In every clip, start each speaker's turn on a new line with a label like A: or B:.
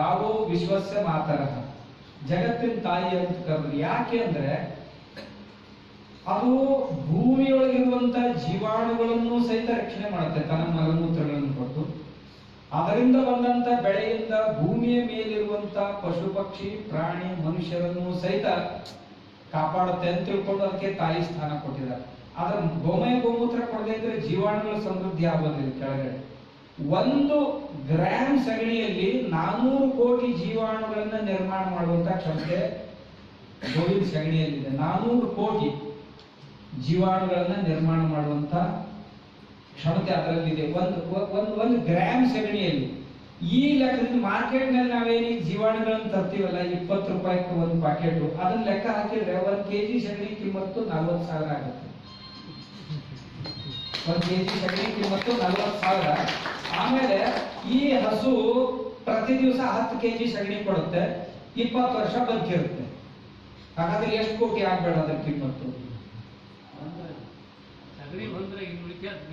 A: ಗಾವೋ ವಿಶ್ವಸ್ಯ ಮಾತರ. ಜಗತ್ತಿನ ತಾಯಿ ಅಂತ ಕರೆದ್ರು ಯಾಕೆ ಅಂದ್ರೆ ಅದು ಭೂಮಿಯೊಳಗಿರುವಂತ ಜೀವಾಣುಗಳನ್ನು ಸಹಿತ ರಕ್ಷಣೆ ಮಾಡುತ್ತೆ, ತನ್ನ ಮಲಮೂತ್ರಗಳನ್ನು ಕೊಟ್ಟು. ಅದರಿಂದ ಬಂದಂತ ಬೆಳೆಯಿಂದ ಭೂಮಿಯ ಮೇಲಿರುವಂತ ಪಶು ಪಕ್ಷಿ, ಪ್ರಾಣಿ, ಮನುಷ್ಯರನ್ನು ಸಹಿತ ಕಾಪಾಡುತ್ತೆ ಅಂತ ತಿಳ್ಕೊಂಡು ಅದಕ್ಕೆ ತಾಯಿ ಸ್ಥಾನ ಕೊಟ್ಟಿದ್ದಾರೆ. ಆದ್ರೆ ಗೋಮಯ ಗೋಮೂತ್ರ ಕೊಡದೇ ಇದ್ರೆ ಜೀವಾಣುಗಳ ಸಮೃದ್ಧಿ ಆಗೋದಿಲ್ಲ ಕೆಳಗಡೆ. ಒಂದು ಗ್ರಾಮ್ ಸಗಣಿಯಲ್ಲಿ ನಾನೂರು ಕೋಟಿ ಜೀವಾಣುಗಳನ್ನ ನಿರ್ಮಾಣ ಮಾಡುವಂತ ಕ್ಷಮತೆ ಗೋವಿನ ಸಗಣಿಯಲ್ಲಿದೆ. ನಾನೂರು ಕೋಟಿ ಜೀವಾಣುಗಳನ್ನ ನಿರ್ಮಾಣ ಮಾಡುವಂತ ಕ್ಷಮತೆ ಅದರಲ್ಲಿದೆ. ಒಂದು ಒಂದು ಒಂದು ಗ್ರಾಮ್ ಸಗಣಿಯಲ್ಲಿ. ಈ ಲೆಕ್ಕದಲ್ಲಿ ಮಾರ್ಕೆಟ್ನಲ್ಲಿ ನಾವೇನು ಜೀವಾಣುಗಳನ್ನು ತರ್ತೀವಲ್ಲ? ಇಪ್ಪತ್ತು ರೂಪಾಯಿಗೆ ಒಂದು ಪ್ಯಾಕೆಟ್ ಅದನ್ನ ಲೆಕ್ಕ ಹಾಕಿದ್ರೆ ಒಂದ್ ಕೆಜಿ ಸಗಣಿ ಕಿಮ್ಮತ್ತು ನಲ್ವತ್ತು ಸಾವಿರ ಆಗುತ್ತೆ. ಒಂದ್ ಕೆಜಿ ಸಗಣಿ ಕಿಮ್ಮತ್ತು ನಲ್ವತ್ತು ಸಾವಿರ. ಆಮೇಲೆ ಈ ಹಸು ಪ್ರತಿ ದಿವಸ ಹತ್ತು ಕೆ ಜಿ ಸಗಣಿ ಕೊಡುತ್ತೆ. ಇಪ್ಪತ್ತು ವರ್ಷ ಬದುಕಿರುತ್ತೆ. ಹಾಗಾದ್ರೆ ಎಷ್ಟು ಕೋಟಿ ಆಗ್ಬೇಡ ಅದ್ರ ಕಿಮ್ಮತ್ತು?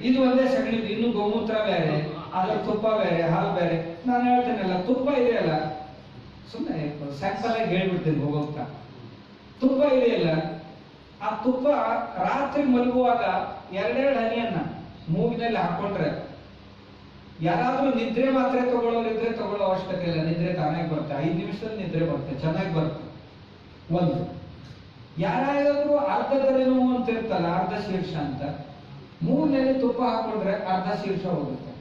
A: ಇದು ಒಂದೇ ಸಗಣಿ ಇನ್ನು ಗೋಮೂತ್ರ ಬೇರೆ ಅದ್ರ ತುಪ್ಪ ಬೇರೆ ಹಾಲು ಬೇರೆ. ನಾನು ಹೇಳ್ತೇನಲ್ಲ ತುಪ್ಪ ಇದೆಯಲ್ಲ? ಸುಮ್ಮನೆ ಸ್ಯಾಂಪಲ್ ಆಗಿ ಹೇಳ್ಬಿಡ್ತೀನಿ ಹೋಗೋಗ್ತಾ. ತುಪ್ಪ ಇದೆಯಲ್ಲ ಆ ತುಪ್ಪ ರಾತ್ರಿ ಮಲಗುವಾಗ ಎರಡೆರಡು ಹನಿಯನ್ನ ಮೂಗಿನಲ್ಲಿ ಹಾಕೊಂಡ್ರೆ, ಯಾರಾದ್ರೂ ನಿದ್ರೆ ಮಾತ್ರೆ ತಗೊಳ್ಳೋರಿದ್ರೆ ತಗೊಳ್ಳೋ ಅವಶ್ಯಕತೆ ಇಲ್ಲ. ನಿದ್ರೆ ತಾನಾಗಿ ಬರುತ್ತೆ. ಐದು ನಿಮಿಷದಲ್ಲಿ ನಿದ್ರೆ ಬರುತ್ತೆ. ಚೆನ್ನಾಗಿ ಬರುತ್ತೆ. ಒಂದು. ಯಾರಾದ್ರೂ ಅರ್ಧ ತಲೆನೋವು ಅಂತ ಇರ್ತಲ್ಲ, ಅರ್ಧ ಶೀರ್ಷ ಅಂತ, ಮೂಗಿನಲ್ಲಿ ತುಪ್ಪ ಹಾಕೊಂಡ್ರೆ ಅರ್ಧ ಶೀರ್ಷ ಹೋಗುತ್ತೆ.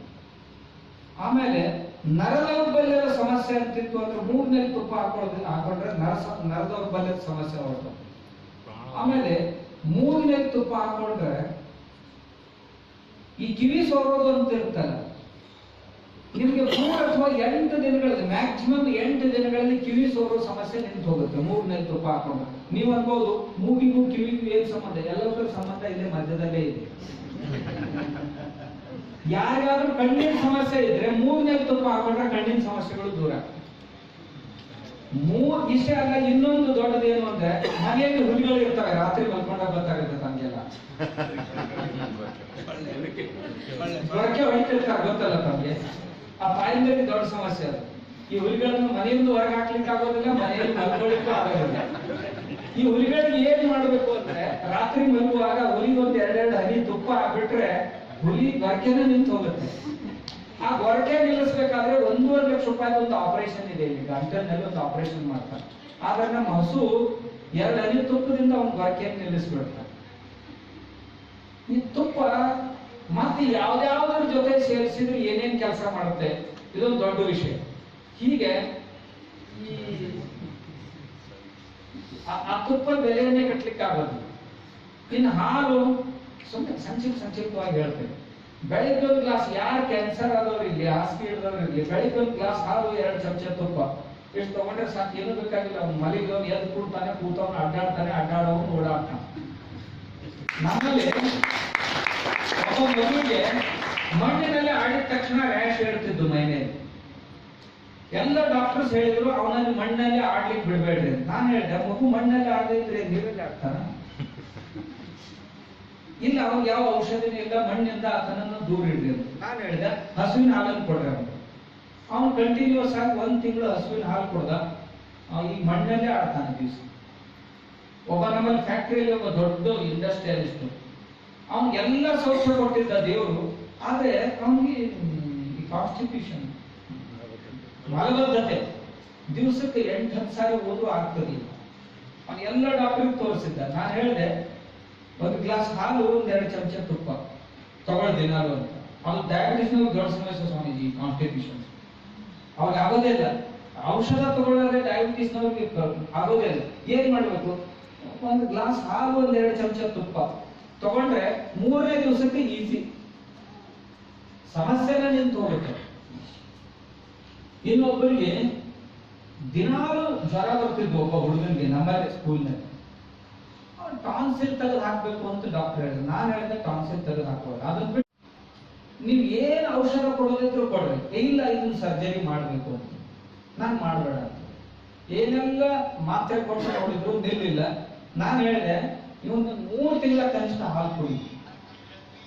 A: ಆಮೇಲೆ ನರದೌರ್ಬಲ್ಯದ ಸಮಸ್ಯೆ ಅಂತಿತ್ತು ಅಂದ್ರೆ ಮೂಗಿನಲ್ಲಿ ತುಪ್ಪ ಹಾಕೊಳ್ಳೋದು, ಹಾಕೊಂಡ್ರೆ ನರ ನರದೌರ್ಬಲ್ಯದ ನರ ಸಮಸ್ಯೆ ಹೊರಟು ಆಮೇಲೆ ಮೂಗಿನಲ್ಲಿ ತುಪ್ಪ ಹಾಕೊಂಡ್ರೆ ಈ ಕಿವಿ ಸೋರೋದು ಅಂತ ಇರ್ತಲ್ಲ ನಿಮಗೆ ಮೂರು ಅಥವಾ ಎಂಟು ದಿನಗಳಲ್ಲಿ ಮ್ಯಾಕ್ಸಿಮಮ್ ಎಂಟು ದಿನಗಳಲ್ಲಿ ಕಿವಿ ಸೋರೋ ಸಮಸ್ಯೆ ನಿಂತು ಹೋಗುತ್ತೆ. ಮೂರನೇ ತುಪ್ಪ ಹಾಕೊಂಡು. ನೀವು ಅನ್ಬೋದು, ಮೂಗಿಗೂ ಕಿವಿಗೂ ಏನ್ ಸಂಬಂಧ? ಎಲ್ಲದರ ಸಂಬಂಧ ಇಲ್ಲೇ ಮಧ್ಯದಲ್ಲೇ ಇದೆ. ಯಾರ್ಯಾದ್ರೂ ಕಣ್ಣಿನ ಸಮಸ್ಯೆ ಇದ್ರೆ ಮೂರನೇ ತುಪ್ಪ ಹಾಕೊಂಡ್ರೆ ಕಣ್ಣಿನ ಸಮಸ್ಯೆಗಳು ದೂರ. ಮೂರ್ ಇಷ್ಟೇ ಅಲ್ಲ, ಇನ್ನೊಂದು ದೊಡ್ಡದೇನು ಅಂದ್ರೆ, ಮನೆಯಲ್ಲಿ ಹುಲಿಗಳು ಇರ್ತವೆ ರಾತ್ರಿ ಮಲ್ಕೊಂಡಾಗ ಗೊತ್ತಾಗುತ್ತೆ ತಮ್ಗೆಲ್ಲ ಹೊರಗೆ ಹೊಡಿತಿರ್ತಾರೆ ಗೊತ್ತಲ್ಲ ತಮ್ಗೆ? ಆ ತಾಯಿಂದಲೇ ದೊಡ್ಡ ಸಮಸ್ಯೆ ಅದು. ಈ ಹುಲಿಗಳನ್ನು ಮನೆಯಿಂದ ಹೊರಗೆ ಹಾಕ್ಲಿಕ್ಕೆ ಆಗೋದಿಲ್ಲ, ಮನೆಯಲ್ಲಿ ಮಲ್ಕೊಳ್ಳಿಕ್ಕೂ ಆಗೋದಿಲ್ಲ. ಈ ಹುಲಿಗಳಿಗೆ ಏನ್ ಮಾಡ್ಬೇಕು ಅಂದ್ರೆ, ರಾತ್ರಿ ಮಲಗುವಾಗ ಹುಲಿಗೆ ಒಂದ್ ಎರಡೆರಡು ಹನಿ ತುಪ್ಪ ಹಾಕ್ಬಿಟ್ರೆ ಹುಲಿ ಬರ್ಕೆನ ನಿಂತು ಹೋಗುತ್ತೆ. ಆ ಗೊರಕೆ ನಿಲ್ಲಿಸ್ಬೇಕಾದ್ರೆ ಒಂದೂವರೆ ಲಕ್ಷ ರೂಪಾಯಿ ಒಂದು ಆಪರೇಷನ್ ಇದೆ ಇಲ್ಲಿ. ಗಂಟಲಿನಲ್ಲಿ ಒಂದು ಆಪರೇಷನ್ ಮಾಡ್ತಾರೆ. ಆದ್ರೆ ನಮ್ಮ ಹಸು ಎರಡು ಹನಿ ತುಪ್ಪದಿಂದ ಅವ್ನ ಗೊರಕೆಯನ್ನು ನಿಲ್ಲಿಸ್ಬಿಡ್ತಾರೆ ಈ ತುಪ್ಪ ಮತ್ತೆ ಯಾವ್ದಾವ್ದ್ರ ಜೊತೆ ಸೇರಿಸಿದ್ರೆ ಏನೇನ್ ಕೆಲಸ ಮಾಡುತ್ತೆ? ಇದೊಂದು ದೊಡ್ಡ ವಿಷಯ. ಹೀಗೆ ಈ ತುಪ್ಪ ಬೆಲೆಯನ್ನೇ ಕಟ್ಲಿಕ್ಕೆ ಆಗೋದು ಇನ್ನು ಹಾಲು ಸುಮ್ಮನೆ ಸಂಕ್ಷಿಪ್ತ ಸಂಕ್ಷಿಪ್ತವಾಗಿ ಹೇಳ್ತೇನೆ. ಬೆಳಿಗ್ಗೆ ಒಂದು ಗ್ಲಾಸ್ ಯಾರು ಕ್ಯಾನ್ಸರ್ ಆದವ್ರು ಇರ್ಲಿ ಹಾಸಿಗೆ ಇಡದವ್ರು ಇರ್ಲಿ ಬೆಳಿಗ್ಗೆ ಒಂದು ಗ್ಲಾಸ್ ಹಾಲು ಎರಡು ಚಮಚ ತುಪ್ಪ. ಎಷ್ಟು ತಗೊಂಡ್ರೆ ಸಾಕು, ಏನು ಬೇಕಾಗಿಲ್ಲ. ಅವ್ನು ಮಲಿಗವ್ನು ಎದ್ದು ಕೂಡ್ತಾನೆ, ಕೂತವನು ಅಡ್ಡಾಡ್ತಾನೆ ಅಡ್ಡಾಡೋನು ಓಡಾಡ್ತಾನೆ. ನಮ್ಮಲ್ಲಿ ಮಗುವಿಗೆ ಮಣ್ಣಿನಲ್ಲಿ ಆಡಿದ ತಕ್ಷಣ ರ್ಯಾಶ್ ಹೇಳ್ತಿದ್ದು ಮೈಮೇಲೆ. ಎಲ್ಲ ಡಾಕ್ಟರ್ಸ್ ಹೇಳಿದ್ರು, ಅವನಲ್ಲಿ ಮಣ್ಣಲ್ಲಿ ಆಡ್ಲಿಕ್ಕೆ ಬಿಡಬೇಡ್ರಿ ನಾನು ಹೇಳಿದೆ ಮಗು ಮಣ್ಣಲ್ಲಿ ಆಡಿದ್ರೆ ನೀರಲ್ಲಿ ಆಡ್ತಾನ ಇಲ್ಲ, ಅವ್ನಿಗೆ ಯಾವ ಔಷಧಿನೂ ಇಲ್ಲ, ಮಣ್ಣಿಂದ ಅದನ್ನು ದೂರ ಇಡ್ರಿ ನಾನು ಹೇಳಿದೆ, ಹಸುವಿನ ಹಾಲನ್ನು ಕೊಡ್ರಿ ಅವನು. ಅವನು ಕಂಟಿನ್ಯೂಸ್ ಆಗಿ ಒಂದ್ ತಿಂಗಳು ಹಸುವಿನ ಹಾಲು ಕೊಡ್ದ. ಈ ಮಣ್ಣಲ್ಲೇ ಆಡ್ತಾನೆ ದಿವಸ. ಒಬ್ಬ ನಮ್ಮಲ್ಲಿ ಫ್ಯಾಕ್ಟ್ರಿಯಲ್ಲಿ ಒಬ್ಬ ದೊಡ್ಡ ಇಂಡಸ್ಟ್ರಿಯಲಿಸ್ಟ್ ಅವನಿಗೆಲ್ಲ ಸೌಖ್ಯ ಕೊಟ್ಟಿದ್ದ ದೇವರು, ಆದ್ರೆ ಅವನಿಗೆ ಕಾನ್ಸ್ಟಿಟ್ಯೂಷನ್ ಮಲಬದ್ಧತೆ, ದಿವಸಕ್ಕೆ ಎಂಟು, ಹತ್ತು ಸಾರಿ ಓದು ಆಗ್ತದಿಲ್ಲ. ಅವನು ಎಲ್ಲ ಡಾಕ್ಟರ್ ತೋರಿಸಿದ್ದ. ನಾನು ಹೇಳಿದೆ, ಒಂದು ಗ್ಲಾಸ್ ಹಾಲು, ಒಂದ್ ಎರಡು ಚಮಚ ತುಪ್ಪ ತಗೊಳ್ಳಿ ದಿನಾಲು ಅಂತ. ಅವನು ಡಯಾಬಿಟಿಸ್ ಸಮಸ್ಯೆ ಸ್ವಾಮೀಜಿ ಕಾನ್ಸ್ಟಿಟ್ಯೂಷನ್ ಅವಾಗ ಆಗೋದೇ ಇಲ್ಲ. ಔಷಧ ತಗೊಳ್ಳೋದೇ ಡಯಾಬಿಟಿಸ್ ಆಗೋದೇ ಇಲ್ಲ. ಏನ್ ಮಾಡ್ಬೇಕು? ಒಂದು ಗ್ಲಾಸ್ ಹಾಲು, ಒಂದ್ ಎರಡು ಚಮಚ ತುಪ್ಪ. ತಗೊಂಡ್ರೆ ಮೂರನೇ ದಿವಸಕ್ಕೆ ಈಸಿ ಸಮಸ್ಯೆನ ನಿಂತು ಹೋಗುತ್ತೆ ಇನ್ನೊಬ್ಬರಿಗೆ ದಿನಾಲು ಜ್ವರ ಬರ್ತಿದ್ವು ಒಬ್ಬ ಹುಡುಗನಿಗೆ ನಮ್ಮಲ್ಲೇ ಸ್ಕೂಲ್ನಲ್ಲಿ. ಟಾನ್ಸಿಲ್ ತೆಗೆದು ಹಾಕ್ಬೇಕು ಅಂತ ಡಾಕ್ಟರ್ ಹೇಳಿದ್ರು. ನಾನು ಹೇಳಿದೆ ಟಾನ್ಸಿಲ್ ತೆಗೆದು ಹಾಕೋದು ಅದನ್ನ ಬಿಟ್ಟು ನೀವು ಏನ್ ಔಷಧ ಕೊಡೋದಿದ್ರು ಕೊಡ್ರಿ ಇಲ್ಲ, ಇದನ್ನ ಸರ್ಜರಿ ಮಾಡ್ಬೇಕು ಅಂತ. ನಾನು ಮಾಡಬೇಡ ಅಂತ. ಏನೆಲ್ಲ ಮಾತ್ರೆ ಕೊಟ್ಟು ನೋಡಿದ್ರು ನಿಲ್ಲಿಲ್ಲ. ನಾನು ಹೇಳಿದೆ ಇವನು ಮೂರು ತಿಂಗಳ ಕನಿಷ್ಠ ಹಾಲು ಕುಡಿ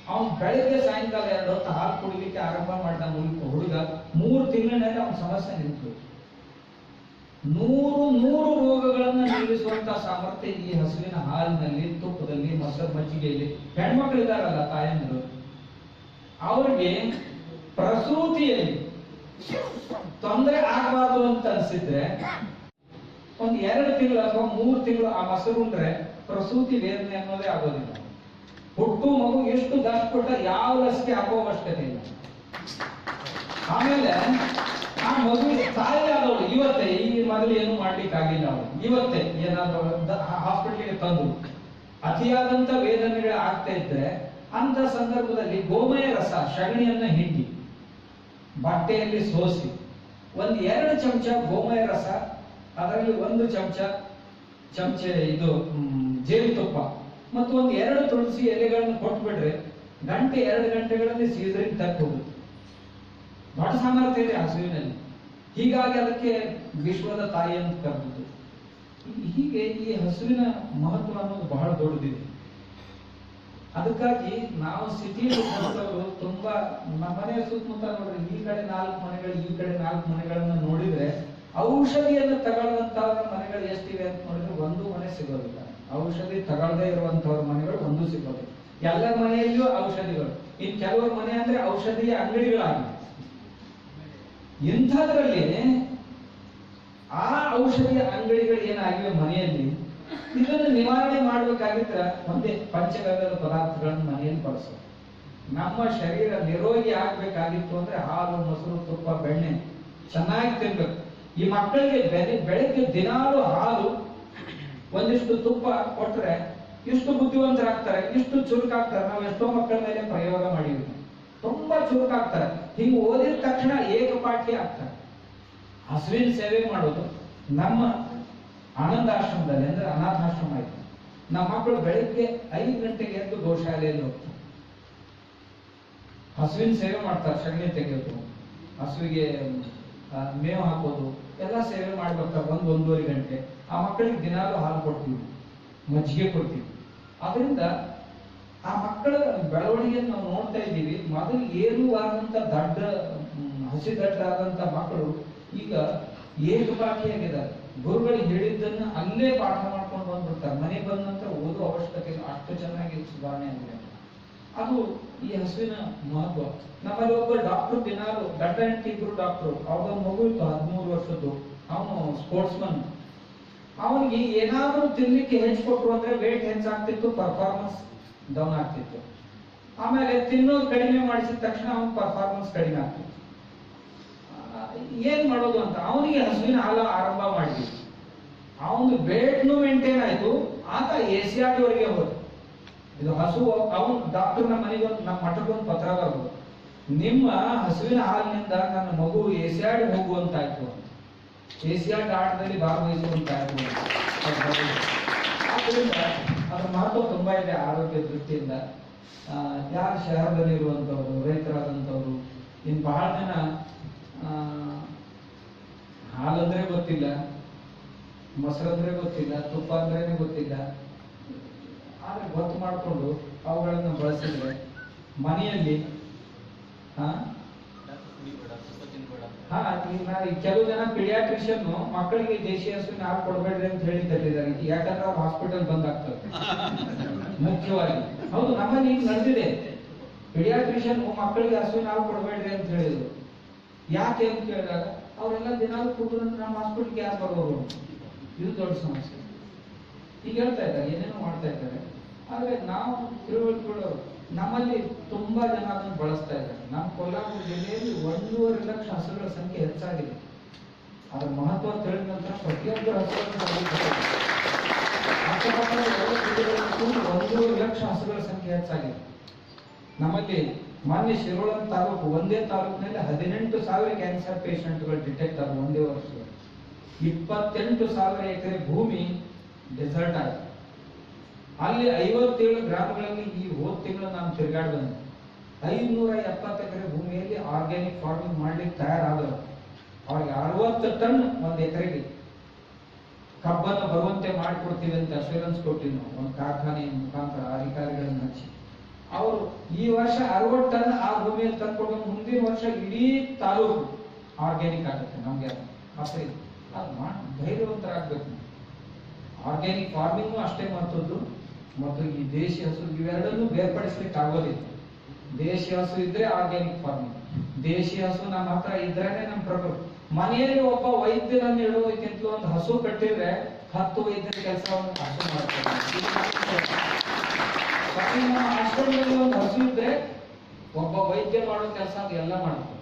A: ಅವ್ನು ಬೆಳಗ್ಗೆ ಸಾಯಂಕಾಲ ಎರಡು ಹೊತ್ತು ಹಾಲು ಕುಡಿಲಿಕ್ಕೆ ಆರಂಭ ಮಾಡಿದ ಹುಡುಗ ಮೂರು ತಿಂಗಳಿನಲ್ಲಿ ಅವನ ಸಮಸ್ಯೆ ನಿಂತು ನೂರು ನೂರು ರೋಗಗಳನ್ನು ನಿಲ್ಲಿಸುವಂತ ಸಾಮರ್ಥ್ಯ ಈ ಹಸುವಿನ ಹಾಲಿನಲ್ಲಿ, ತುಪ್ಪದಲ್ಲಿ, ಮೊಸರು ಮಜ್ಜಿಗೆಯಲ್ಲಿ ಹೆಣ್ಮಕ್ಳು ಇದ್ದಾರಲ್ಲ ತಾಯಂದರು, ಅವ್ರಿಗೆ ಪ್ರಸೂತಿಯಲ್ಲಿ ತೊಂದರೆ ಆಗಬಾರ್ದು ಅಂತ ಅನ್ಸಿದ್ರೆ ಒಂದ್ ಎರಡು ತಿಂಗಳು ಅಥವಾ ಮೂರು ತಿಂಗಳು ಆ ಮೊಸರು ಉಂಡ್ರೆ ಪ್ರಸೂತಿ ವೇದನೆ ಅನ್ನೋದೇ ಆಗೋದಿಲ್ಲ. ಹುಟ್ಟು, ಮಗು ಎಷ್ಟು ಕೊಟ್ಟ ಯಾವ ಲಸಿಕೆ ಹಾಕೋ ಅವಶ್ಯಕತೆ ಇಲ್ಲ. ಆಮೇಲೆ ಆ ಮಗು ತಾಯಿ ಆದವಳು. ಇವತ್ತೇ, ಈ ಮೊದಲು ಏನು ಮಾಡ್ಲಿಕ್ಕೆ ಆಗಿಲ್ಲ ಅವಳು. ಇವತ್ತೇ ಏನಾದ್ರು ಹಾಸ್ಪಿಟ್ಲಿಗೆ ತಂದು ಅತಿಯಾದಂತ ವೇದನೆಗಳು ಆಗ್ತಾ ಇದ್ರೆ ಅಂತ ಸಂದರ್ಭದಲ್ಲಿ ಗೋಮಯ ರಸ, ಶಗಣಿಯನ್ನ ಹಿಂಡಿ, ಬಟ್ಟೆಯಲ್ಲಿ ಸೋಸಿ, ಒಂದ್ ಎರಡು ಚಮಚ ಗೋಮಯ ರಸ, ಅದರಲ್ಲಿ ಒಂದು ಚಮಚ, ಚಮಚೆ ಇದು ಜೇನುತುಪ್ಪ. ಮತ್ತು ಒಂದು ಎರಡು ತುಳಸಿ ಎಲೆಗಳನ್ನು ಕೊಟ್ಬಿಟ್ರೆ ಗಂಟೆ ಎರಡು ಗಂಟೆಗಳಲ್ಲಿ ಸೀಸರಿಂಗ್ ತಪ್ಪು ಹೋಗುತ್ತೆ ದೊಡ್ಡ ಸಾಮರ್ಥ್ಯ ಇದೆ ಹಸುವಿನಲ್ಲಿ. ಹೀಗಾಗಿ ಅದಕ್ಕೆ ವಿಶ್ವದ ತಾಯಿ ಅಂತ ಕರೆದಿದ್ದು. ಹೀಗೆ ಈ ಹಸುವಿನ ಮಹತ್ವ ಅನ್ನೋದು ಬಹಳ ದೊಡ್ಡದಿದೆ. ಅದಕ್ಕಾಗಿ ನಾವು ಸಿಟಿಯಲ್ಲಿ ಕಲಿತವರು ತುಂಬಾ ನಮ್ಮ ಮನೆಯ ಸುತ್ತಮುತ್ತ ನೋಡಿದ್ರೆ ಈ ಕಡೆ ನಾಲ್ಕು ಮನೆಗಳು, ಈ ಕಡೆ ನಾಲ್ಕು ಮನೆಗಳನ್ನ ನೋಡಿದ್ರೆ ಔಷಧಿಯನ್ನು ತಗೊಳ್ಳುವಂತಹ ಮನೆಗಳು ಎಷ್ಟಿವೆ ಅಂತ ನೋಡಿದ್ರೆ ಒಂದು ಮನೆ ಸಿಗೋದಿಲ್ಲ. ಔಷಧಿ ತಗೊಳ್ಳದೆ ಇರುವಂತವ್ರ ಮನೆಗಳು ಒಂದು ಸಿಗೋದಿಲ್ಲ. ಎಲ್ಲರ ಮನೆಯಲ್ಲಿಯೂ ಔಷಧಿಗಳು. ಇನ್ ಕೆಲವರ ಮನೆ ಅಂದ್ರೆ ಔಷಧಿಯ ಅಂಗಡಿಗಳಾಗಿವೆ. ಇಂಥದ್ರಲ್ಲಿ ಆ ಔಷಧಿಯ ಅಂಗಡಿಗಳು ಏನಾಗಿವೆ ಮನೆಯಲ್ಲಿ? ಇದನ್ನು ನಿವಾರಣೆ ಮಾಡ್ಬೇಕಾಗಿದ್ರ ಒಂದೇ ಪಂಚಗವ್ಯದ ಪದಾರ್ಥಗಳನ್ನು ಮನೆಯಲ್ಲಿ ಬಳಸೋದು. ನಮ್ಮ ಶರೀರ ನಿರೋಗಿ ಆಗ್ಬೇಕಾಗಿತ್ತು ಅಂದ್ರೆ ಹಾಲು, ಮೊಸರು, ತುಪ್ಪ, ಬೆಣ್ಣೆ ಚೆನ್ನಾಗಿ ತಿನ್ಬೇಕು. ಈ ಮಕ್ಕಳಿಗೆ ಬೆಳೆ ಬೆಳಗ್ಗೆ ದಿನಾಲು ಹಾಲು ಒಂದಿಷ್ಟು ತುಪ್ಪ ಕೊಟ್ರೆ ಇಷ್ಟು ಬುದ್ಧಿವಂತರಾಗ್ತಾರೆ, ಇಷ್ಟು ಚುರುಕಾಗ್ತಾರೆ, ನಾವು ಎಷ್ಟೋ ಮಕ್ಕಳ ಮೇಲೆ ಪ್ರಯೋಗ ಮಾಡಿದ್ವಿ. ತುಂಬಾ ಚುರುಕಾಗ್ತಾರೆ. ಹಿಂಗ್ ಓದಿದ ತಕ್ಷಣ ಏಕಪಾಠಿ ಆಗ್ತಾರೆ. ಹಸುವಿನ ಸೇವೆ ಮಾಡೋದು ನಮ್ಮ ಆನಂದಾಶ್ರಮದಲ್ಲಿ, ಅಂದ್ರೆ ಅನಾಥಾಶ್ರಮ ಆಯ್ತು ನಮ್ಮ ಮಕ್ಕಳು ಬೆಳಿಗ್ಗೆ ಐದು ಗಂಟೆಗೆ ಎದ್ದು ಗೋಶಾಲೆಯಲ್ಲಿ ಹೋಗ್ತಾರೆ. ಹಸುವಿನ ಸೇವೆ ಮಾಡ್ತಾರೆ, ಸಗಣಿ ತೆಗೆಯೋದು, ಹಸುವಿಗೆ ಮೇವು ಹಾಕೋದು, ಎಲ್ಲ ಸೇವೆ ಮಾಡ್ಬೇಕಾರೆ ಒಂದ್ ಒಂದೂವರೆ ಗಂಟೆ. ಆ ಮಕ್ಕಳಿಗೆ ದಿನಾಲು ಹಾಲು ಕೊಡ್ತೀವಿ ಮಜ್ಜಿಗೆ ಕೊಡ್ತೀವಿ. ಅದರಿಂದ ಆ ಮಕ್ಕಳ ಬೆಳವಣಿಗೆಯನ್ನು ನಾವು ನೋಡ್ತಾ ಇದ್ದೀವಿ. ಮೊದಲು ಏನು ಆದಂತ ದಡ್ಡ ಹ್ಮ್, ಹಸಿದಡ್ಡಾದಂತ ಮಕ್ಕಳು ಈಗ ಏಕಪಾಠಿಯಾಗಿದ್ದಾರೆ ಗುರುಗಳು ಹೇಳಿದ್ದನ್ನ ಅಲ್ಲೇ ಪಾಠ ಮಾಡ್ಕೊಂಡು ಬಂದ್ಬಿಡ್ತಾರೆ. ಮನೆಗೆ ಬಂದ ನಂತರ ಓದೋ ಅವಶ್ಯಕತೆ ಅಷ್ಟು ಚೆನ್ನಾಗಿ ಸುಧಾರಣೆ ಆಗಿದೆ ಅದು ಈ ಹಸುವಿನ ಮಹತ್ವ. ನಮ್ಮಲ್ಲಿ ಒಬ್ಬ ಡಾಕ್ಟರ್ ದಿನಾಲು ದಡ್ಡ ಹೆಂಡತಿ ಇಬ್ರು ಡಾಕ್ಟರ್ ಅವ್ರದೊಂದು ಮಗು ಇತ್ತು ಹದಿಮೂರು ವರ್ಷದ್ದು. ಅವನು ಸ್ಪೋರ್ಟ್ಸ್ ಮನ್ ಅವನಿಗೆ ಏನಾದರೂ ತಿನ್ಲಿಕ್ಕೆ ಹೆಚ್ಚು ಕೊಟ್ರು ಅಂದ್ರೆ ವೇಟ್ ಹೆಚ್ಚಾಗ್ತಿತ್ತು ಪರ್ಫಾರ್ಮೆನ್ಸ್ ಡೌನ್ ಆಗ್ತಿತ್ತು. ಆಮೇಲೆ ತಿನ್ನೋದು ಕಡಿಮೆ ಮಾಡಿಸಿದ ತಕ್ಷಣ ಅವನ ಪರ್ಫಾರ್ಮೆನ್ಸ್ ಕಡಿಮೆ ಆಗ್ತಿತ್ತು. ಏನ್ ಮಾಡೋದು ಅಂತ, ಅವನಿಗೆ ಹಸುವಿನ ಹಾಲು ಆರಂಭ ಮಾಡಿದ್ವಿ. ಅವನು ವೇಟ್ನು ಮೇಂಟೈನ್ ಆಯ್ತು. ಆತ ಅವರಿಗೆ ಹೋದ. ಇದು ಹಸು, ಅವನು ಡಾಕ್ಟರ್ ನಮ್ಮ ಮನೆಗೆ ಒಂದು ನಮ್ಮ ಮಠಕ್ಕೆ ಒಂದು ಪತ್ರ ಬರ್ಬೋದು ನಿಮ್ಮ ಹಸುವಿನ ಹಾಲಿನಿಂದ ನನ್ನ ಮಗು ಏಷ್ಯಾಡಿ ಹೋಗುವಂತಾಯ್ತು ಅಂತ. ಏಸಿಯಾಡ್ ಆಟದಲ್ಲಿ ಭಾಗವಹಿಸುವಂತಾಯ್ತು ಅಂತ. ಆದ್ದರಿಂದ ಅದರ ಮಹತ್ವ ತುಂಬಾ ಇದೆ ಆರೋಗ್ಯ ದೃಷ್ಟಿಯಿಂದ ಯಾರು ಶಹರದಲ್ಲಿ ಇರುವಂತವ್ರು ರೈತರಾದಂಥವ್ರು ಇನ್ ಬಹಳ ಜನ ಹಾಲಂದ್ರೆ ಗೊತ್ತಿಲ್ಲ, ಮೊಸರಂದ್ರೆ ಗೊತ್ತಿಲ್ಲ, ತುಪ್ಪ ಅಂದ್ರೇನೆ ಗೊತ್ತಿಲ್ಲ ಆದ್ರೆ ಗೊತ್ತು ಮಾಡಿಕೊಂಡು ಅವುಗಳನ್ನು ಬಳಸಿದ್ರೆ ಮನೆಯಲ್ಲಿ ಹಾ ಕೆಲವು ಜನ ಪಿಡಿಯಾಟ್ರಿಷಿಯನ್ ಮಕ್ಕಳಿಗೆ ದೇಶೀಯ ಹಸುವಿನ ಹಾಲು ಕೊಡಬೇಡ್ರಿ ಅಂತ ಹೇಳಿ ತಟ್ಟಿದ್ದಾರೆ ಯಾಕಂದ್ರೆ ಅವ್ರು ಹಾಸ್ಪಿಟಲ್ ಬಂದಾಗ್ತದೆ ಮುಖ್ಯವಾಗಿ. ಹೌದು, ನಮ್ಮಲ್ಲಿ ಈಗ ನಡೆದಿದೆ. ಪಿಡಿಯಾಟ್ರಿಷಿಯನ್ ಮಕ್ಕಳಿಗೆ ಹಸುವಿನ ಹಾಲು ಕೊಡಬೇಡ್ರಿ ಅಂತ ಹೇಳಿದ್ರು. ಯಾಕೆ ಅಂತ ಕೇಳಿದಾಗ, ಅವರೆಲ್ಲ ದಿನಾಲು ಕೊಟ್ಟರು ನಮ್ಮ ಹಾಸ್ಪಿಟಲ್ಗೆ ಯಾರು ಬರೋರು? ಇದು ದೊಡ್ಡ ಸಮಸ್ಯೆ. ಈಗ ಹೇಳ್ತಾ ಇದ್ದಾರೆ, ಏನೇನೋ ಮಾಡ್ತಾ ಇದ್ದಾರೆ. ಆದ್ರೆ ನಾವು ತಿಳುವಳಿಕೆಗಳು ನಮ್ಮಲ್ಲಿ ತುಂಬಾ ಜನ ಅದನ್ನು ಬಳಸ್ತಾ ಇದ್ದಾರೆ. ನಮ್ಮ ಕೊಲ್ಲಾಪುರ ಜಿಲ್ಲೆಯಲ್ಲಿ ಒಂದೂವರೆ ಲಕ್ಷ ಹಸುಗಳ ಸಂಖ್ಯೆ ಹೆಚ್ಚಾಗಿದೆ. ಅದರ ಮಹತ್ವ ತಿಳಿದ ನಂತರ ಪ್ರತಿಯೊಂದು ಹಸುಗಳನ್ನು ಒಂದೂವರೆ ಲಕ್ಷ ಹಸುಗಳ ಸಂಖ್ಯೆ ಹೆಚ್ಚಾಗಿದೆ. ನಮ್ಮಲ್ಲಿ ಮಾನ್ಯ ಶಿರೋಳಂ ತಾಲೂಕು ಒಂದೇ ತಾಲೂಕಿನಲ್ಲಿ ಹದಿನೆಂಟು ಸಾವಿರ ಕ್ಯಾನ್ಸರ್ ಪೇಷಂಟ್ಗಳು ಡಿಟೆಕ್ಟ್ ಆದ ಒಂದೇ ವರ್ಷದಲ್ಲಿ ಇಪ್ಪತ್ತೆಂಟು ಸಾವಿರ ಎಕರೆ ಭೂಮಿ ಡೆಸರ್ಟ್ ಆಯ್ತು ಅಲ್ಲಿ ಐವತ್ತೇಳು ಗ್ರಾಮಗಳಲ್ಲಿ ಈ ಹೋದ ತಿಂಗಳು ನಾನು ತಿರುಗಾಡಿ ಬಂದೆ ಐನೂರ ಎಪ್ಪತ್ತು ಎಕರೆ ಭೂಮಿಯಲ್ಲಿ ಆರ್ಗ್ಯಾನಿಕ್ ಫಾರ್ಮಿಂಗ್ ಮಾಡ್ಲಿಕ್ಕೆ ತಯಾರಾದರು ಅವ್ರಿಗೆ ಅರವತ್ತು ಟನ್ ಒಂದು ಎಕರೆಗೆ ಕಬ್ಬನ್ನು ಬರುವಂತೆ ಮಾಡಿಕೊಡ್ತೀವಿ ಅಂತ ಅಶ್ಯೂರೆನ್ಸ್ ಕೊಟ್ಟಿವಿ ನಾವು ಒಂದು ಕಾರ್ಖಾನೆಯ ಮುಖಾಂತರ ಅಧಿಕಾರಿಗಳನ್ನು ಹಚ್ಚಿ. ಅವರು ಈ ವರ್ಷ ಅರವತ್ತು ಟನ್ ಆ ಭೂಮಿಯಲ್ಲಿ ತಂದ್ಕೊಂಡು ಮುಂದಿನ ವರ್ಷ ಇಡೀ ತಾಲೂಕು ಆರ್ಗ್ಯಾನಿಕ್ ಆಗುತ್ತೆ ನಮಗೆ ಆಸೆ ಅದು ಮಾಡಿ ಧೈರ್ಯವಂತರಾಗಬೇಕು. ಆರ್ಗ್ಯಾನಿಕ್ ಫಾರ್ಮಿಂಗು ಅಷ್ಟೇ ಮಹತ್ವದ್ದು. ಮತ್ತು ಈ ದೇಶಿ ಹಸು ಇವೆರಡನ್ನೂ ಬೇರ್ಪಡಿಸ್ಲಿಕ್ಕೆ ಆಗೋದಿಲ್ಲ ದೇಶಿ ಹಸು ಇದ್ರೆ ಆರ್ಗ್ಯಾನಿಕ್ ಫಾರ್ಮಿಂಗ್ ದೇಶಿ ಹಸು ನಮ್ಮ ಹತ್ರ ಇದ್ರೇನೆ ನಮ್ಮ ಪ್ರಕೃತಿ. ಮನೆಯಲ್ಲಿ ಒಬ್ಬ ವೈದ್ಯರನ್ನು ಇಡುವುದಕ್ಕಿಂತ ಒಂದು ಹಸು ಕಟ್ಟಿದ್ರೆ ಹತ್ತು ವೈದ್ಯರ ಕೆಲಸವನ್ನು ಹಸು ಮಾಡ್ತಾರೆ. ಒಂದು ಹಸು ಇದ್ರೆ ಒಬ್ಬ ವೈದ್ಯ ಮಾಡೋ ಕೆಲಸ ಎಲ್ಲ ಮಾಡ್ತಾರೆ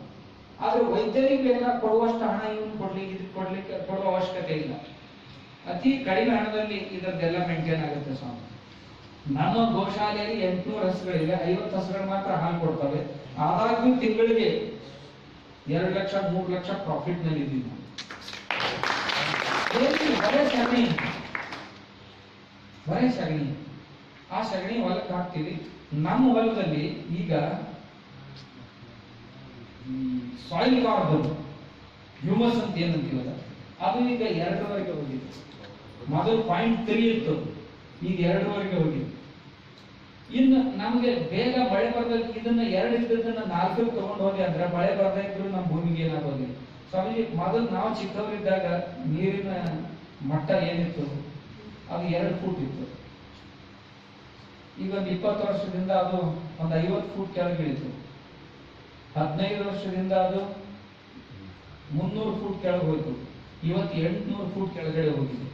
A: ಆದ್ರೆ ವೈದ್ಯರಿಗೆ ಎಲ್ಲ ಕೊಡುವಷ್ಟು ಹಣ ಇವನು ಕೊಡ್ಲಿಕ್ಕೆ ಇದು ಕೊಡ್ಲಿಕ್ಕೆ, ಕೊಡುವ ಅವಶ್ಯಕತೆ ಇಲ್ಲ. ಅತಿ ಕಡಿಮೆ ಹಣದಲ್ಲಿ ಇದರದ್ದೆಲ್ಲ ಮೇಂಟೈನ್ ಆಗುತ್ತೆ ಸ್ವಾಮಿ. ನಮ್ಮ ಗೋಶಾಲೆಯಲ್ಲಿ ಎಂಟುನೂರು ಹಸುಗಳಿವೆ, ಐವತ್ತು ಹಸುಗಳು ಮಾತ್ರ ಹಾಲು ಕೊಡ್ತವೆ. ಆದಾಗ್ಯೂ ತಿಂಗಳಿಗೆ ಎರಡು ಲಕ್ಷ, ಮೂರು ಲಕ್ಷ ಪ್ರಾಫಿಟ್ನಲ್ಲಿ ಬರೇ ಸಗಣಿ ಬರೇ ಸಗಣಿ ಆ ಸಗಣಿ ಹೊಲಕ್ಕೆ ಹಾಕ್ತೀವಿ. ನಮ್ಮ ಹೊಲದಲ್ಲಿ ಈಗ ಸಾಯಿಲ್ ಕಾರ್ಬನ್ ಹ್ಯೂಮಸ್ ಅಂತ ಏನಂತೀವಲ್ಲ, ಅದು ಈಗ ಎರಡರವರೆಗೆ ಹೋಗಿದೆ. ಮೊದಲು ಪಾಯಿಂಟ್ ತ್ರೀ ಇತ್ತು, ಈಗ ಎರಡರವರೆಗೆ ಹೋಗಿದೆ. ಇನ್ನು ನಮ್ಗೆ ಬೇಗ ಮಳೆ ಬರ್ಬೇಕು. ಇದನ್ನ ಎರಡು ಇದ್ದದನ್ನ ನಾಲ್ಕು ತಗೊಂಡು ಹೋಗಿ ಅಂದ್ರೆ ಮಳೆ ಬರ್ದೇ ಇದ್ರು ನಮ್ಮ ಭೂಮಿಗೆ ಏನಾಗೋದಿಲ್ಲ ಸ್ವಾಮೀಜಿ, ಮೊದಲು ನಾವು ಚಿಕ್ಕವರಿದ್ದಾಗ ನೀರಿನ ಮಟ್ಟ ಏನಿತ್ತು? ಅದು ಎರಡು ಫೂಟ್ ಇತ್ತು. ಈಗ ಒಂದು ಇಪ್ಪತ್ತು ವರ್ಷದಿಂದ ಅದು ಒಂದು ಐವತ್ತು ಫೂಟ್ ಕೆಳಗೆ ಇಳಿತು. ಹದಿನೈದು ವರ್ಷದಿಂದ ಅದು ಮುನ್ನೂರು ಫೂಟ್ ಕೆಳಗೆ ಹೋಯ್ತು. ಇವತ್ತು ಎಂಟುನೂರು ಫೂಟ್ ಕೆಳಗಡೆ ಹೋಗಿದೆ.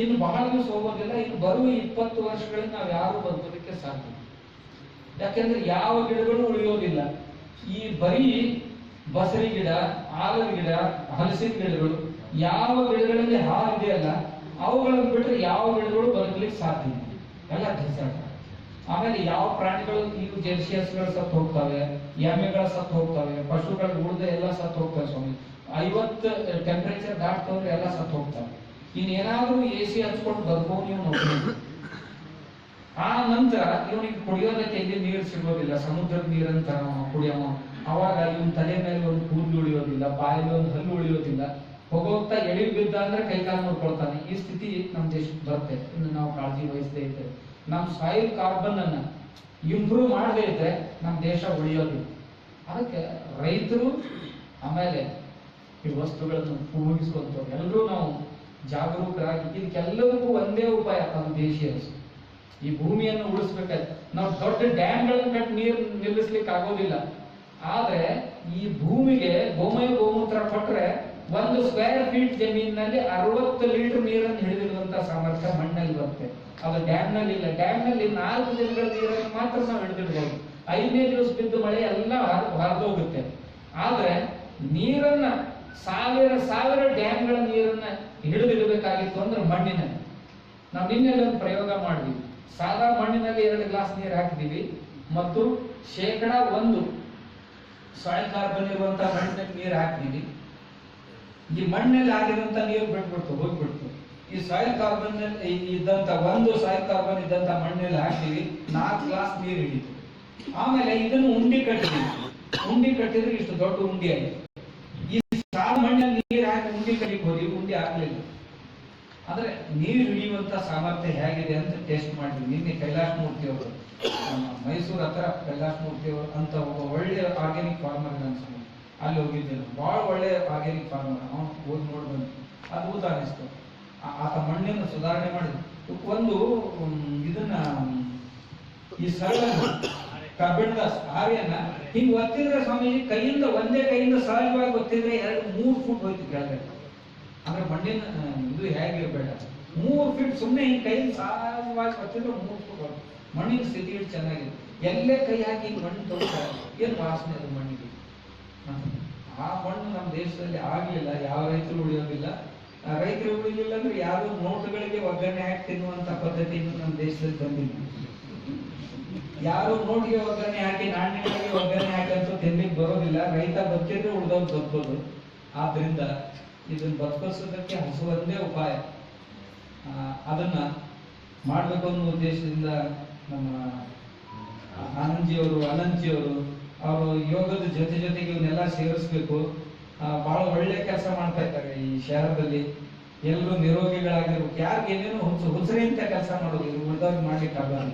A: ಇನ್ನು ಬಹಳ ದಿವಸ ಹೋಗೋದಿಲ್ಲ ಇನ್ನು ಬರುವ ಇಪ್ಪತ್ತು ವರ್ಷಗಳಲ್ಲಿ ನಾವು ಯಾರು ಬದುಕೋದಕ್ಕೆ ಸಾಧ್ಯ ಯಾಕಂದ್ರೆ ಯಾವ ಗಿಡಗಳು ಉಳಿಯೋದಿಲ್ಲ. ಈ ಬರೀ ಬಸರಿ ಗಿಡ, ಆಲದ ಗಿಡ, ಹಲಸಿನ ಗಿಡಗಳು ಯಾವ ಗಿಡಗಳಲ್ಲಿ ಹಾಲಿದೆಯಲ್ಲ ಅವುಗಳನ್ನು ಬಿಟ್ಟರೆ ಯಾವ ಗಿಡಗಳು ಬದುಕಲಿಕ್ಕೆ ಸಾಧ್ಯ ಎಲ್ಲ ಡೆಸರ್ಟ್ ಆಮೇಲೆ ಯಾವ ಪ್ರಾಣಿಗಳು ಇವು ಜೆರ್ಸಿಯಸ್ಗಳು ಸತ್ತು ಹೋಗ್ತವೆ, ಎಮ್ಮೆಗಳು ಸತ್ತು ಹೋಗ್ತವೆ, ಪಶುಗಳು ಉಳಿದ ಎಲ್ಲ ಸತ್ತು ಹೋಗ್ತವೆ ಸ್ವಾಮಿ. ಐವತ್ತು ಟೆಂಪರೇಚರ್ ದಾಟ್ತವ್ರೆ ಎಲ್ಲ ಸತ್ತು ಹೋಗ್ತವೆ. ಇನ್ನೇನಾದ್ರೂ ಎ ಸಿ ಹಚ್ಕೊಂಡು ಬರ್ಬೋದು ನೀವು ನೋಡ್ಬೋದು. ಆ ನಂತರ ಇವನಿಗೆ ಕುಡಿಯೋದಕ್ಕೆ ಎಲ್ಲಿ ನೀರು ಸಿಗೋದಿಲ್ಲ, ಸಮುದ್ರದ ನೀರಂತ ಕುಡಿಯವ ಅವಾಗ ಇವನ್ ತಲೆ ಮೇಲೆ ಒಂದು ಕೂದಲು ಉಳಿಯೋದಿಲ್ಲ, ಬಾಯಲ್ಲಿ ಒಂದು ಹಲ್ಲು ಉಳಿಯೋದಿಲ್ಲ. ಹೋಗೋಗ್ತಾ ಎಳಿ ಬಿದ್ದ ಅಂದ್ರೆ ಕೈಕಾಲು ನೋಡ್ಕೊಳ್ತಾನೆ. ಈ ಸ್ಥಿತಿ ನಮ್ಮ ದೇಶಕ್ಕೆ ಬರುತ್ತೆ. ಇನ್ನು ನಾವು ಕಾಳಜಿ ವಹಿಸದೇ ಇದ್ದೇವೆ. ನಮ್ಮ ಸಾಯಿಲ್ ಕಾರ್ಬನ್ ಅನ್ನ ಇಂಪ್ರೂವ್ ಮಾಡದೇ ಇದ್ರೆ ನಮ್ಮ ದೇಶ ಉಳಿಯೋದಿಲ್ಲ ಅದಕ್ಕೆ ರೈತರು ಆಮೇಲೆ ಈ ವಸ್ತುಗಳನ್ನು ಉಪಯೋಗಿಸುವಂಥವ್ರು. ಎಲ್ಲರೂ ನಾವು ಜಾಗರೂಕರಾಗಿ ಇದಕ್ಕೆಲ್ಲದಕ್ಕೂ ಒಂದೇ ಉಪಾಯ ಅದು ದೇಶೀಯ ಈ ಭೂಮಿಯನ್ನು ಉಳಿಸ್ಬೇಕಾಯ್ತು. ನಾವು ದೊಡ್ಡ ಡ್ಯಾಮ್ಗಳನ್ನು ಕಟ್ ನೀರು ನಿಲ್ಲಿಸ್ಲಿಕ್ಕೆ ಆಗೋದಿಲ್ಲ. ಆದ್ರೆ ಈ ಭೂಮಿಗೆ ಗೋಮಯ ಗೋಮೂತ್ರ ಕೊಟ್ರೆ ಒಂದು ಸ್ಕ್ವೇರ್ ಫೀಟ್ ಜಮೀನಿನಲ್ಲಿ ಅರವತ್ತು ಲೀಟರ್ ನೀರನ್ನು ಹಿಡಿದಿಡುವಂತ ಸಾಮರ್ಥ್ಯ ಮಣ್ಣಲ್ಲಿ ಬರುತ್ತೆ. ಅದು ಡ್ಯಾಮ್ನಲ್ಲಿ ಇಲ್ಲ. ಡ್ಯಾಮ್ನಲ್ಲಿ ನಾಲ್ಕು ದಿನಗಳ ನೀರನ್ನು ಮಾತ್ರ ನಾವು ಹಿಡಿದಿಡ್ಬೋದು. ಐದನೇ ದಿವಸ ಬಿದ್ದು ಮಳೆ ಎಲ್ಲ ಹೋಗುತ್ತೆ ಆದ್ರೆ ನೀರನ್ನ, ಸಾವಿರ ಸಾವಿರ ಡ್ಯಾಮ್ಗಳ ನೀರನ್ನ ಹಿಡಿದಿಡಬೇಕಾಗಿತ್ತು ಅಂದ್ರೆ ಮಣ್ಣಿನಲ್ಲಿ. ನಾವು ನಿನ್ನೆ ಒಂದು ಪ್ರಯೋಗ ಮಾಡಿದ್ವಿ. ಸಾದಾ ಮಣ್ಣಿನಲ್ಲಿ ಎರಡು ಗ್ಲಾಸ್ ನೀರು ಹಾಕಿದೀವಿ ಮತ್ತು ಶೇಕಡ ಒಂದು ಸಾಯಿಲ್ ಕಾರ್ಬನ್ ಇರುವಂತಹ ಮಣ್ಣಿನಲ್ಲಿ ನೀರು ಹಾಕಿದೀವಿ ಈ ಮಣ್ಣಲ್ಲಿ ಆಗಿದಂತ ನೀರು ಬಿಟ್ಬಿಡ್ತು, ಹೋಗ್ಬಿಡ್ತು. ಈ ಸಾಯಿಲ್ ಕಾರ್ಬನ್ ಇದ್ದಂತ ಒಂದು ಸಾಯಿಲ್ ಕಾರ್ಬನ್ ಇದ್ದಂತ ಮಣ್ಣಲ್ಲಿ ಹಾಕ್ತೀವಿ ನಾಲ್ಕು ಗ್ಲಾಸ್ ನೀರು ಹಿಡಿತು ಆಮೇಲೆ ಇದನ್ನು ಉಂಡಿ ಕಟ್ಟಿದ್ವಿ ಉಂಡಿ ಕಟ್ಟಿದ್ರೆ ಇಷ್ಟು ದೊಡ್ಡ ಉಂಡಿ ಆಯ್ತು ಈ ಸಾಲ ಮಣ್ಣಲ್ಲಿ ನೀರು ಹಾಕಿ ಉಂಡಿ ಕಟ್ಟಿಗೆ ಹೋದ್ವಿ ಉಂಡಿ ಆಗ್ಲಿಲ್ಲ ಆದ್ರೆ ನೀರು ಹಿಡಿಯುವಂತ ಸಾಮರ್ಥ್ಯ ಹೇಗಿದೆ ಅಂತ ಟೆಸ್ಟ್ ಮಾಡಿದ್ವಿ. ನಿನ್ನೆ ಕೈಲಾಶ್ ಮೂರ್ತಿ ಅವರು ಮೈಸೂರು ಹತ್ರ ಕೈಲಾಶ್ ಮೂರ್ತಿ ಅವರು ಅಂತ ಒಬ್ಬ ಒಳ್ಳೆಯ ಆರ್ಗ್ಯಾನಿಕ್ ಫಾರ್ಮರ್ ಅನ್ಸ್ಕೊಂಡು ಅಲ್ಲಿ ಹೋಗಿದ್ದೆ ಬಹಳ ಒಳ್ಳೆ ಆರ್ಗ್ಯಾನಿಕ್ ಫಾರ್ಮರ್ ಅವನು ಓದ್ ನೋಡಿ ಅದ್ಭುತ ಅನಿಸ್ತು. ಆತ ಮಣ್ಣಿನ ಸುಧಾರಣೆ ಮಾಡಿದ್ರು ಒಂದು ಇದನ್ನ, ಈ ಸರಳ ಕಬ್ಬಿಣದ ಆರ್ಯನ ಹಿಂಗ್ ಒತ್ತಿದ್ರೆ ಸ್ವಾಮೀಜಿ ಕೈಯಿಂದ, ಒಂದೇ ಕೈಯಿಂದ ಸಹಜವಾಗಿ ಒತ್ತಿದ್ರೆ ಎರಡು, ಮೂರು ಫುಟ್ ಹೋಯ್ತು ಕೆಳಗಡೆ. ಅಂದ್ರೆ ಮಣ್ಣಿನ ಇದು ಹೇಗಿರ್ಬೇಡ ಮೂರು ಫೀಟ್ ಸುಮ್ಮನೆ ಈ ಕೈ ಸಹಜವಾಗಿ ಬರ್ತಿದ್ರೆ ಮೂರು ಫೀಟ್ ಮಣ್ಣಿನ ಸ್ಥಿತಿ ಇಟ್ಟು ಚೆನ್ನಾಗಿದೆ. ಎಲ್ಲೇ ಕೈ ಹಾಕಿ ಮಣ್ಣು ತಗೋತಾರೆ ಏನು ವಾಸನೆ ಅದು ಮಣ್ಣಿಗೆ. ಆ ಮಣ್ಣು ನಮ್ಮ ದೇಶದಲ್ಲಿ ಆಗಲಿಲ್ಲ, ಯಾವ ರೈತರು ಉಳಿಯೋದಿಲ್ಲ. ರೈತರು ಉಳಿಲಿಲ್ಲ ಅಂದ್ರೆ ಯಾರು ನೋಟುಗಳಿಗೆ ಒಗ್ಗರಣೆ ಹಾಕಿ ತಿನ್ನುವಂತ ಪದ್ಧತಿ ಇನ್ನು ನಮ್ಮ ದೇಶದಲ್ಲಿ ಬಂದಿಲ್ಲ. ಯಾರು ನೋಟಿಗೆ ಒಗ್ಗರಣೆ ಹಾಕಿ, ನಾಣ್ಯಗಳಿಗೆ ಒಗ್ಗರಣೆ ಅಂತ ತಿನ್ಲಿಕ್ಕೆ ಬರೋದಿಲ್ಲ. ರೈತ ಬದುಕಿದ್ರೆ ಉಳ್ದವ್ರು ಬದುಕೋದು. ಆದ್ರಿಂದ ಇದನ್ನ ಬದುಕಿಸೋದಕ್ಕೆ ಹಸು ಒಂದೇ ಉಪಾಯ ಅದನ್ನ ಮಾಡಬೇಕು ಅನ್ನೋ ಉದ್ದೇಶದಿಂದ ನಮ್ಮ ಆನಂದ್ಜಿಯವರು ಅನಂತ್ಜಿಯವರು ಅವರು ಯೋಗದ ಜೊತೆ ಜೊತೆಗೆ ಇವನ್ನೆಲ್ಲ ಸೇರಿಸ್ಬೇಕು. ಬಹಳ ಒಳ್ಳೆ ಕೆಲಸ ಮಾಡ್ತಾ ಇದ್ದಾರೆ ಈ ಶಹರದಲ್ಲಿ. ಎಲ್ಲರೂ ನಿರೋಗಿಗಳಾಗಿರ್ಬೇಕು. ಯಾರಿಗೆ ಏನೇನು ಹುಚ್ಚು ಹುಚ್ಚರಿಂದ ಕೆಲಸ ಮಾಡೋದು ಇದು ಉಳಿದವ್ರಿಗೆ ಮಾಡ್ಲಿಕ್ಕೆ ಆಗಲ್ಲ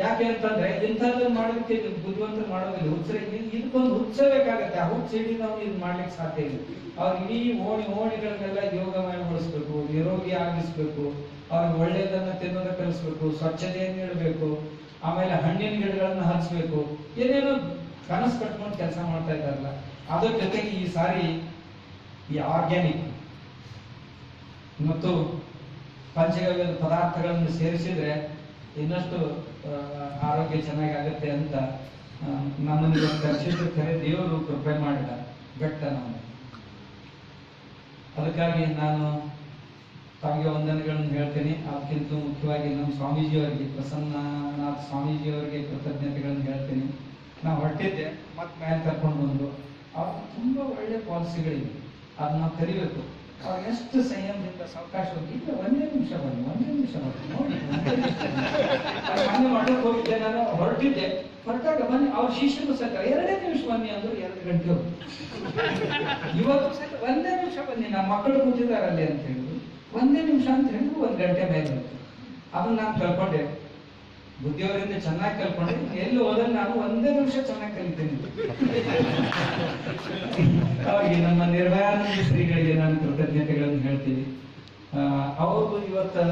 A: ಯಾಕೆ ಅಂತಂದ್ರೆ ಇಂಥದ್ದು ಮಾಡೋದಕ್ಕೆ ಬುದ್ಧಿವಂತರು ಮಾಡೋದಿಲ್ಲ ಹುಚ್ಚರ ಇದಕ್ಕೊಂದು ಹುಚ್ಚ ಬೇಕಾಗತ್ತೆ ಆ ಹುಚ್ಚ ನಾವು ಇದು ಮಾಡ್ಲಿಕ್ಕೆ ಸಾಧ್ಯ ಇಲ್ಲ. ಅವ್ರ ಇಡೀ ಓಣಿ ಓಣಿಗಳನ್ನೆಲ್ಲ ಯೋಗಮಯಗೊಳಿಸ್ಬೇಕು ನಿರೋಗಿ ಆಗಿಸ್ಬೇಕು, ಅವ್ರಿಗೆ ಒಳ್ಳೆಯದನ್ನ ತಿನ್ನೋದ ಕಲಿಸ್ಬೇಕು, ಸ್ವಚ್ಛತೆಯನ್ನು ಇಡಬೇಕು ಆಮೇಲೆ ಹಣ್ಣಿನ ಗಿಡಗಳನ್ನ ಹಚ್ಬೇಕು ಏನೇನೋ ಕನಸು ಕಟ್ಕೊಂಡು ಕೆಲಸ ಮಾಡ್ತಾ ಇದ್ದಾರಲ್ಲ, ಅದ್ರ ಜೊತೆಗೆ ಈ ಸಾರಿ ಈ ಆರ್ಗ್ಯಾನಿಕ್ ಮತ್ತು ಪಂಚಗವ್ಯದ ಪದಾರ್ಥಗಳನ್ನು ಸೇರಿಸಿದ್ರೆ ಇನ್ನಷ್ಟು ಆರೋಗ್ಯ ಆರೋಗ್ಯ ಚೆನ್ನಾಗಾಗುತ್ತೆ ಅಂತ ನಮ್ಮನ್ನು ದರ್ಶಿಸಿದ ಕರೆ ದೇವರು ಕೃಪೆ ಮಾಡಿದ ಬೆಟ್ಟ ನಾವು ಅದಕ್ಕಾಗಿ ನಾನು ತಮಗೆ ವಂದನೆಗಳನ್ನು ಹೇಳ್ತೀನಿ. ಅದಕ್ಕಿಂತ ಮುಖ್ಯವಾಗಿ ನಮ್ಮ ಸ್ವಾಮೀಜಿಯವರಿಗೆ ಪ್ರಸನ್ನನಾಥ್ ಸ್ವಾಮೀಜಿಯವರಿಗೆ ಕೃತಜ್ಞತೆಗಳನ್ನು ಹೇಳ್ತೀನಿ. ನಾವು ಹೊರಟಿದ್ದೆ ಮತ್ತೆ ಮೇಲೆ ಕರ್ಕೊಂಡು ಬಂದು. ಅವ್ರ ತುಂಬ ಒಳ್ಳೆ ಪಾಲಿಸಿಗಳಿವೆ. ಅದನ್ನ ಕರಿಬೇಕು ಅವ್ರು ಎಷ್ಟು ಸಂಯಮದಿಂದ ಸಾವಕಾಶ ಹೋಗಿ ಒಂದೇ ನಿಮಿಷ ಬನ್ನಿ. ಅಲ್ಲಿ ಹೋಗಿದ್ದೆ, ನಾನು ಹೊರಟಿದ್ದೆ. ಹೊರಟಾಗ ಬನ್ನಿ, ಅವ್ರ ಶಿಷ್ಯರು ಸಹ ಎರಡೇ ನಿಮಿಷ ಬನ್ನಿ ಅಂದ್ರು ಎರಡು ಗಂಟೆ ಇವತ್ತು ಸಹಿತ ಒಂದೇ ನಿಮಿಷ ಬನ್ನಿ, ನಮ್ಮ ಮಕ್ಕಳು ಕೂತಿದ್ದಾರೆ ಅಲ್ಲಿ ಅಂತ ಹೇಳಿದ್ರು. ಒಂದೇ ನಿಮಿಷ ಅಂತ ಹೇಳಿದ್ರು, ಒಂದ್ ಗಂಟೆ ಮೇಲೆ ಅದನ್ನ ನಾನು ಕಲ್ಕೊಂಡೆ. ಬುದ್ಧಿಯವರಿಂದ ಚೆನ್ನಾಗಿ ಕಲ್ಕೊಂಡೆ. ಎಲ್ಲಿ ಹೋದ್ರೆ ನಾನು ಒಂದೇ ನಿಮಿಷ ಚೆನ್ನಾಗಿ ಕಲಿತೇನೆ. ಅವಾಗ ನಮ್ಮ ನಿರ್ಭಯಾನಂದ ಶ್ರೀಗಳಿಗೆ ನಾನು ಕೃತಜ್ಞತೆಗಳನ್ನು ಹೇಳ್ತೀನಿ. ಇವತ್ತ ಇವತ್ತು